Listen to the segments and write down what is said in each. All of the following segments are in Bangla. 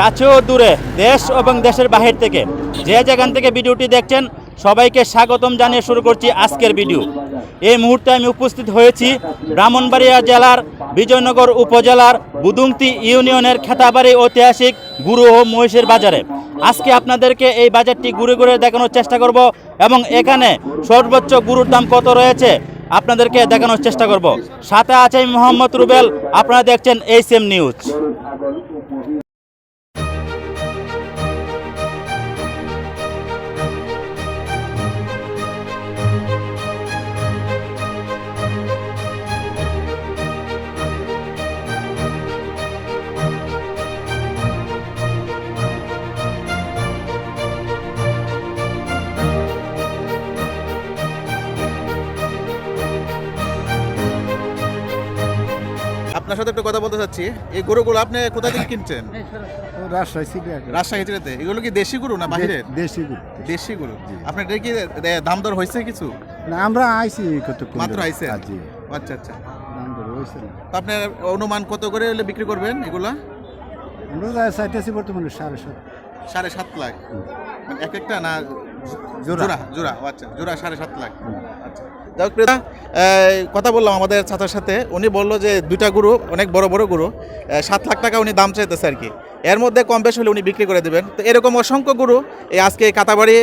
কাছে ও দূরে, দেশ এবং দেশের বাহির থেকে। যে যেখান থেকে ভিডিওটি দেখছেন, সবাইকে স্বাগতম জানিয়ে শুরু করছি আজকের ভিডিও। এই মুহূর্তে আমি উপস্থিত হয়েছি ব্রাহ্মণবাড়িয়া জেলার বিজয়নগর উপজেলার বুদুংতি ইউনিয়নের খেতাবাড়ি ঐতিহাসিক গুরু ও মহিষের বাজারে। আজকে আপনাদেরকে এই বাজারটি ঘুরে ঘুরে দেখানোর চেষ্টা করব এবং এখানে সর্বোচ্চ গুরুর দাম কত রয়েছে আপনাদেরকে দেখানোর চেষ্টা করব। সাথে আছে মোহাম্মদ রুবেল, আপনারা দেখছেন এইচ এম নিউজ আপনার সাথে একটু কথা বলতে চাচ্ছি। এই গরুগুলো আপনি কোথা থেকে কিনছেন? রাজশাহী থেকে এগুলো কি দেশি গরু না বাহিরের? দেশি গরু। দেশি গরু। আপনার এটা কি দাম দর হয়েছে কিছু? না আমরা আইছি কত মাত্র আইছেন? জি। আচ্ছা আচ্ছা। দাম দর হয়েছে আপনার অনুমান কত করে হলে বিক্রি করবেন এগুলা? আমরা চাইতেছি বর্তমানে সাড়ে সাত। সাড়ে সাত লাখ। মানে এক একটা না জোড়া। জোড়া আচ্ছা জোড়া সাড়ে সাত লাখ। কথা বললাম আমাদের ছাত্রের সাথে। উনি বলল যে দুইটা গুরু, অনেক বড় বড় গুরু সাত লাখ টাকা উনি দাম চাইতেছে আর কি। এর মধ্যে কম বেশ হলে উনি বিক্রি করে দেবেন। তো এরকম অসংখ্য গরু এই আজকে কাতাবাড়ি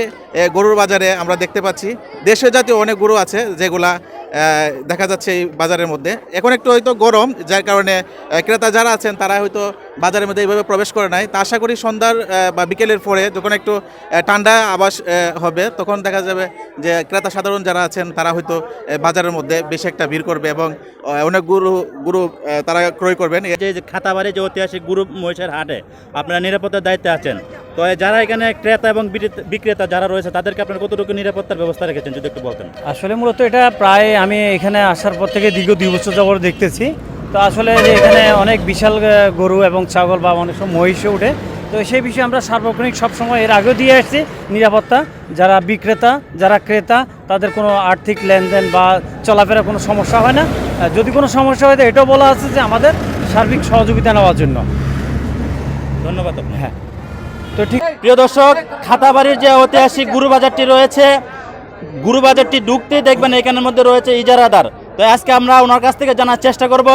গরুর বাজারে আমরা দেখতে পাচ্ছি। দেশীয় জাতীয় অনেক গরু আছে যেগুলা দেখা যাচ্ছে এই বাজারের মধ্যে। এখন একটু হয়তো গরম, যার কারণে ক্রেতা যারা আছেন তারা হয়তো বাজারের মধ্যে এইভাবে প্রবেশ করে নাই। তা আশা করি সন্ধ্যার বা বিকেলের পরে যখন একটু ঠান্ডা আবাস হবে, তখন দেখা যাবে যে ক্রেতা সাধারণ যারা আছেন তারা হয়তো বাজারের মধ্যে বেশি একটা ভিড় করবে এবং অনেক গুরু গুরু তারা ক্রয় করবেন। যে খাতাবাড়ি যে ঐতিহাসিক গুরু মহিষের হাটে আপনারা নিরাপত্তার দায়িত্বে আছেন। তো যারা এখানে ক্রেতা এবং বিক্রেতা- যারা রয়েছে, তাদেরকে আপনারা কতটুকু নিরাপত্তার ব্যবস্থা রেখেছেন, যদি একটু বলতেন? আসলে মূলত এটা প্রায় আমি এখানে আসার পর থেকে দীর্ঘ দুই বছর যাবত দেখতেছি। তো আসলে যে এখানে অনেক বিশাল গরু এবং ছাগল বা অনেক সময় মহিষও উঠে তো সেই বিষয়ে আমরা সার্বক্ষণিক সবসময় এর আগেও দিয়ে আসছি নিরাপত্তা। যারা বিক্রেতা, যারা ক্রেতা, তাদের কোনো আর্থিক লেনদেন বা চলাফেরা কোনো সমস্যা হয় না। যদি কোনো সমস্যা হয়, তো এটাও বলা আছে যে আমাদের সার্বিক সহযোগিতা নেওয়ার জন্য। ধন্যবাদ আপনাকে। হ্যাঁ। তো ঠিক প্রিয় দর্শক খাতাবাড়ির যে ঐতিহাসিক গুরুবাজারটি রয়েছে গুরুবাজারটি ঢুকতেই দেখবেন এখানের মধ্যে রয়েছে ইজারাদার। তো আজকে আমরা ওনার কাছ থেকে জানার চেষ্টা করব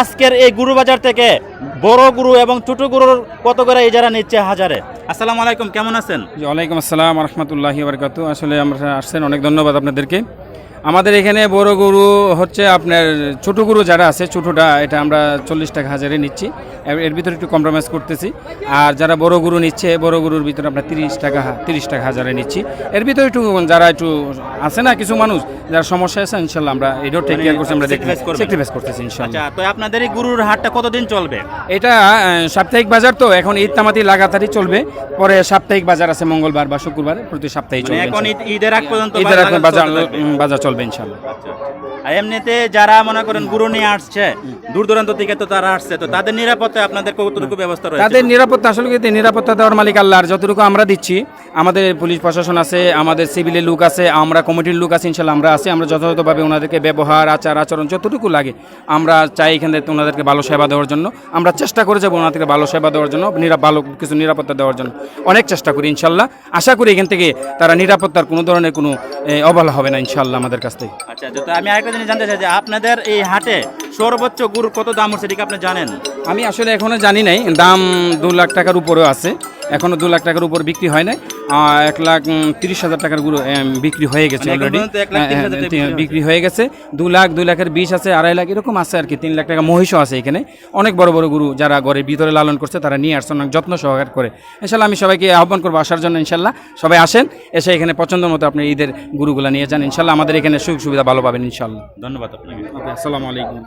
আজকের এই গুরুবাজার থেকে বড় গুরু এবং ছোট গুরুর কত করে ইজারা নিচ্ছে হাজারে। আসসালামু আলাইকুম কেমন আছেন? ওয়ালাইকুম আসসালাম রহমতুল্লাহি বারকাতু আসলে আমরা আসছেন অনেক ধন্যবাদ আপনাদেরকে। আমাদের এখানে বড় গরু হচ্ছে আপনার ছোট গরু যারা আছে ছোটোটা এটা আমরা চল্লিশ টাকা হাজারে নিচ্ছি। এর- ভিতরে একটু কম্প্রোমাইজ করতেছি। আর যারা বড় গরু নিচ্ছে বড় গরুর ভিতরে আমরা তিরিশ টাকা তিরিশ টাকা হাজারে নিচ্ছি। এর ভিতরে একটু যারা একটু আছে না কিছু মানুষ যারা সমস্যা আছে ইনশাল্লাহ আমরা এটাও টেক কেয়ার করছি আমরা স্যাক্রিফাইস করতেছি ইনশাল্লাহ। আচ্ছা তো আপনাদের এই গুরুর হাটটা কতদিন চলবে? এটা সাপ্তাহিক বাজার তো এখন ঈদ তামাতি লাগাতারই চলবে। পরে সাপ্তাহিক বাজার আছে মঙ্গলবার বা শুক্রবার প্রতি সপ্তাহে মানে চলবে এখন ঈদ- ঈদের আগ পর্যন্ত ঈদের এখন বাজার বাজার চলবে। ইনশাল্লাহ। আর এমনিতে যারা মনে করেন গুরু নিয়ে আসছে, দূর দূরান্ত থেকে তো তারা আসছে, তো তাদের নিরাপত্তা আপনাদের কতটুকু ব্যবস্থা রয়েছে? তাদের নিরাপত্তা, আসলে নিরাপত্তা দেওয়ার মালিক আল্লাহ, আর যতটুকু আমরা দিচ্ছি আমাদের পুলিশ প্রশাসন আছে আমাদের সিভিলের লোক আছে আমরা কমিটির লোক আছে ইনশাল্লাহ আমরা আছি আমরা যথাযথভাবে ওনাদেরকে ব্যবহার আচার আচরণ যতটুকু লাগে আমরা চাই এখান থেকে ওনাদেরকে ভালো সেবা দেওয়ার জন্য আমরা চেষ্টা করে যাব ওনাদেরকে ভালো সেবা দেওয়ার জন্য নিরা ভালো কিছু নিরাপত্তা দেওয়ার জন্য অনেক চেষ্টা করি ইনশাল্লাহ। আশা করি এখান থেকে তারা নিরাপত্তার কোনো ধরনের কোনো অবহেলা হবে না ইনশাল্লাহ আমাদের কাছ থেকে। আচ্ছা তো আমি আরেকটা জিনিস জানতে চাই যে আপনাদের এই হাটে সর্বোচ্চ গুরু কত দাম হচ্ছে এটা আপনি জানেন? আমি আসলে এখনও জানি নাই দাম দু লাখ টাকার উপরেও আছে এখনও দু লাখ টাকার উপর বিক্রি হয় নাই। এক লাখ তিরিশ হাজার টাকার গুরু বিক্রি হয়ে গেছে অলরেডি হাজার টাকা বিক্রি হয়ে গেছে। দু লাখ দুই লাখের বিশ আছে আড়াই লাখ এরকম আছে আর কি। তিন লাখ টাকা মহিষও আছে এখানে। অনেক বড় বড় গুরু যারা ঘরের ভিতরে লালন করছে তারা নিয়ে আসছে অনেক যত্ন সহকার করে। ইনশাল্লাহ আমি সবাইকে আহ্বান করব আসার জন্য ইনশাল্লাহ সবাই আসেন এসে এখানে পছন্দ মতো আপনি ঈদের গুরুগুলা নিয়ে যান। ইনশাল্লাহ আমাদের এখানে সুযোগ সুবিধা ভালো পাবেন ইনশাল্লাহ ধন্যবাদ আপনাকে। ওকে আসসালামু আলাইকুম।